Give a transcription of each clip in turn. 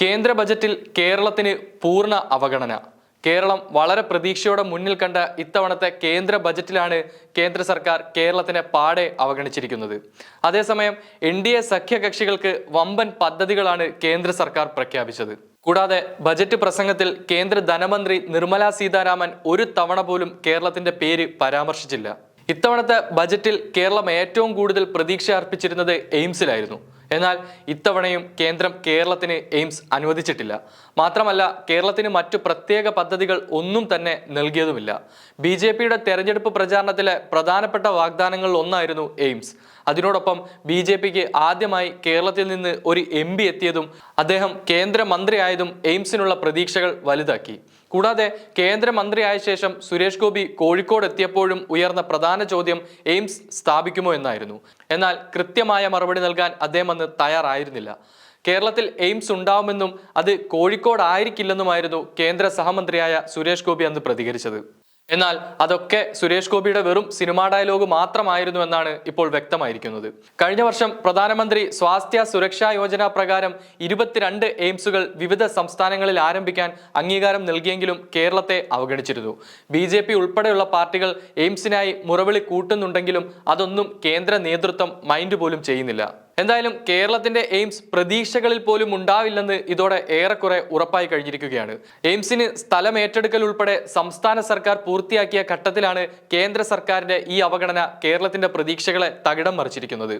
കേന്ദ്ര ബജറ്റിൽ കേരളത്തിന് പൂർണ അവഗണന. കേരളം വളരെ പ്രതീക്ഷയോടെ മുന്നിൽ കണ്ട ഇത്തവണത്തെ കേന്ദ്ര ബജറ്റിലാണ് കേന്ദ്ര സർക്കാർ കേരളത്തിനെ പാടെ അവഗണിച്ചിരിക്കുന്നത്. അതേസമയം എൻ ഡി എ സഖ്യകക്ഷികൾക്ക് വമ്പൻ പദ്ധതികളാണ് കേന്ദ്ര സർക്കാർ പ്രഖ്യാപിച്ചത്. കൂടാതെ ബജറ്റ് പ്രസംഗത്തിൽ കേന്ദ്ര ധനമന്ത്രി നിർമ്മല സീതാരാമൻ ഒരു തവണ പോലും കേരളത്തിന്റെ പേര് പരാമർശിച്ചില്ല. ഇത്തവണത്തെ ബജറ്റിൽ കേരളം ഏറ്റവും കൂടുതൽ പ്രതീക്ഷ അർപ്പിച്ചിരുന്നത് എയിംസിലായിരുന്നു. എന്നാൽ ഇത്തവണയും കേന്ദ്രം കേരളത്തിന് എയിംസ് അനുവദിച്ചിട്ടില്ല. മാത്രമല്ല കേരളത്തിന് മറ്റു പ്രത്യേക പദ്ധതികൾ ഒന്നും തന്നെ നൽകിയതുമില്ല. ബി ജെ പിയുടെ തെരഞ്ഞെടുപ്പ് പ്രചാരണത്തിലെ പ്രധാനപ്പെട്ട വാഗ്ദാനങ്ങളിൽ ഒന്നായിരുന്നു എയിംസ്. അതിനോടൊപ്പം ബി ജെ പിക്ക് ആദ്യമായി കേരളത്തിൽ നിന്ന് ഒരു എം പി എത്തിയതും അദ്ദേഹം കേന്ദ്രമന്ത്രിയായതും എയിംസിനുള്ള പ്രതീക്ഷകൾ വലുതാക്കി. കൂടാതെ കേന്ദ്രമന്ത്രിയായ ശേഷം സുരേഷ് ഗോപി കോഴിക്കോട് എത്തിയപ്പോഴും ഉയർന്ന പ്രധാന ചോദ്യം എയിംസ് സ്ഥാപിക്കുമോ എന്നായിരുന്നു. എന്നാൽ കൃത്യമായ മറുപടി നൽകാൻ അദ്ദേഹം അന്ന് തയ്യാറായിരുന്നില്ല. കേരളത്തിൽ എയിംസ് ഉണ്ടാവുമെന്നും അത് കോഴിക്കോട് ആയിരിക്കില്ലെന്നുമായിരുന്നു കേന്ദ്ര സഹമന്ത്രിയായ സുരേഷ് ഗോപി അന്ന് പ്രതികരിച്ചത്. എന്നാൽ അതൊക്കെ സുരേഷ് ഗോപിയുടെ വെറും സിനിമാ ഡയലോഗ് മാത്രമായിരുന്നു എന്നാണ് ഇപ്പോൾ വ്യക്തമായിരിക്കുന്നത്. കഴിഞ്ഞ വർഷം പ്രധാനമന്ത്രി സ്വാസ്ഥ്യ സുരക്ഷാ യോജന പ്രകാരം ഇരുപത്തിരണ്ട് എയിംസുകൾ വിവിധ സംസ്ഥാനങ്ങളിൽ ആരംഭിക്കാൻ അംഗീകാരം നൽകിയെങ്കിലും കേരളത്തെ അവഗണിച്ചിരുന്നു. ബി ജെ പി ഉൾപ്പെടെയുള്ള പാർട്ടികൾ എയിംസിനായി മുറവിളി കൂട്ടുന്നുണ്ടെങ്കിലും അതൊന്നും കേന്ദ്ര നേതൃത്വം മൈൻഡ് പോലും ചെയ്യുന്നില്ല. എന്തായാലും കേരളത്തിന്റെ എയിംസ് പ്രതീക്ഷകളിൽ പോലും ഉണ്ടാവില്ലെന്ന് ഇതോടെ ഏറെക്കുറെ ഉറപ്പായി കഴിഞ്ഞിരിക്കുകയാണ്. എയിംസിന് സ്ഥലം ഏറ്റെടുക്കൽ ഉൾപ്പെടെ സംസ്ഥാന സർക്കാർ പൂർത്തിയാക്കിയ ഘട്ടത്തിലാണ് കേന്ദ്ര സർക്കാരിന്റെ ഈ അവഗണന കേരളത്തിന്റെ പ്രതീക്ഷകളെ തകിടം മറിച്ചിരിക്കുന്നത്.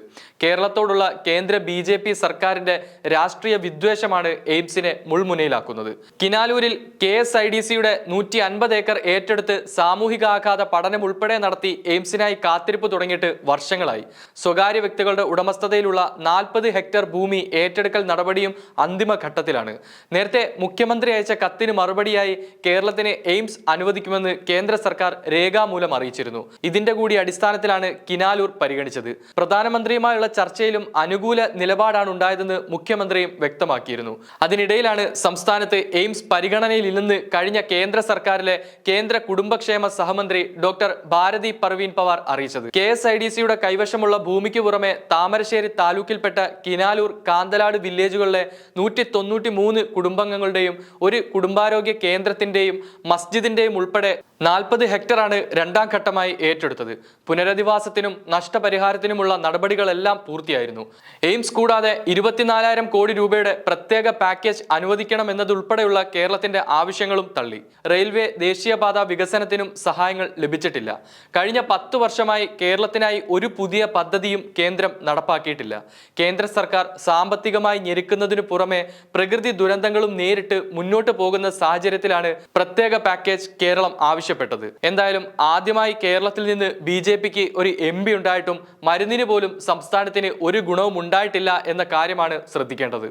കേരളത്തോടുള്ള കേന്ദ്ര ബി ജെ പി സർക്കാരിന്റെ രാഷ്ട്രീയ വിദ്വേഷമാണ് എയിംസിനെ മുൾമുനയിലാക്കുന്നത്. കിനാലൂരിൽ കെ എസ് ഐ ഡി സിയുടെ നൂറ്റി അൻപത് ഏക്കർ ഏറ്റെടുത്ത് സാമൂഹികാഘാത പഠനം ഉൾപ്പെടെ നടത്തി എയിംസിനായി കാത്തിരിപ്പ് തുടങ്ങിയിട്ട് വർഷങ്ങളായി. സ്വകാര്യ വ്യക്തികളുടെ ഉടമസ്ഥതയിലുള്ള നാൽപ്പത് ഹെക്ടർ ഭൂമി ഏറ്റെടുക്കൽ നടപടിയും അന്തിമഘട്ടത്തിലാണ് നേരത്തെ മുഖ്യമന്ത്രി അയച്ച കത്തിന് മറുപടിയായി കേരളത്തിന് എയിംസ് അനുവദിക്കുമെന്ന് കേന്ദ്ര സർക്കാർ രേഖാമൂലം അറിയിച്ചിരുന്നു. ഇതിന്റെ കൂടി അടിസ്ഥാനത്തിലാണ് കിനാലൂർ പരിഗണിച്ചത്. പ്രധാനമന്ത്രിയുമായുള്ള ചർച്ചയിലും അനുകൂല നിലപാടാണ് ഉണ്ടായതെന്ന് മുഖ്യമന്ത്രിയും വ്യക്തമാക്കിയിരുന്നു. അതിനിടയിലാണ് സംസ്ഥാനത്ത് എയിംസ് പരിഗണനയിലില്ലെന്ന് കഴിഞ്ഞ കേന്ദ്ര സർക്കാരിലെ കേന്ദ്ര കുടുംബക്ഷേമ സഹമന്ത്രി ഡോക്ടർ ഭാരതി പർവീൻ പവാർ അറിയിച്ചത്. കെ എസ് ഐ ഡി സിയുടെ കൈവശമുള്ള ഭൂമിക്ക് പുറമെ താമരശ്ശേരി താലൂക്കിൽപ്പെട്ട കിനാലൂർ കാന്തലാട് വില്ലേജുകളിലെ നൂറ്റി തൊണ്ണൂറ്റി മൂന്ന് കുടുംബാംഗങ്ങളുടെയും ഒരു കുടുംബാരോഗ്യ കേന്ദ്രത്തിന്റെയും മസ്ജിദിന്റെയും ഉൾപ്പെടെ നാൽപ്പത് ഹെക്ടറാണ് രണ്ടാം ഘട്ടമായി ഏറ്റെടുത്തത്. പുനരധിവാസത്തിനും നഷ്ടപരിഹാരത്തിനുമുള്ള നടപടികളെല്ലാം പൂർത്തിയായിരുന്നു. എയിംസ് കൂടാതെ ഇരുപത്തിനാലായിരം കോടി രൂപയുടെ പ്രത്യേക പാക്കേജ് അനുവദിക്കണമെന്നതുൾപ്പെടെയുള്ള കേരളത്തിന്റെ ആവശ്യങ്ങളും തള്ളി. റെയിൽവേ ദേശീയപാത വികസനത്തിനും സഹായങ്ങൾ ലഭിച്ചിട്ടില്ല. കഴിഞ്ഞ പത്തു വർഷമായി കേരളത്തിനായി ഒരു പുതിയ പദ്ധതിയും കേന്ദ്രം നടപ്പാക്കിയിട്ടില്ല. കേന്ദ്ര സർക്കാർ സാമ്പത്തികമായി ഞെരുക്കുന്നതിനു പുറമെ പ്രകൃതി ദുരന്തങ്ങളും നേരിട്ട് മുന്നോട്ട് പോകുന്ന സാഹചര്യത്തിലാണ് പ്രത്യേക പാക്കേജ് കേരളം ആവശ്യപ്പെട്ടത്. എന്തായാലും ആദ്യമായി കേരളത്തിൽ നിന്ന് ബി ജെ പിക്ക് ഒരു എം പി ഉണ്ടായിട്ടും മരുന്നിന് പോലും സംസ്ഥാനത്തിന് ഒരു ഗുണവും ഉണ്ടായിട്ടില്ല എന്ന കാര്യമാണ് ശ്രദ്ധിക്കേണ്ടത്.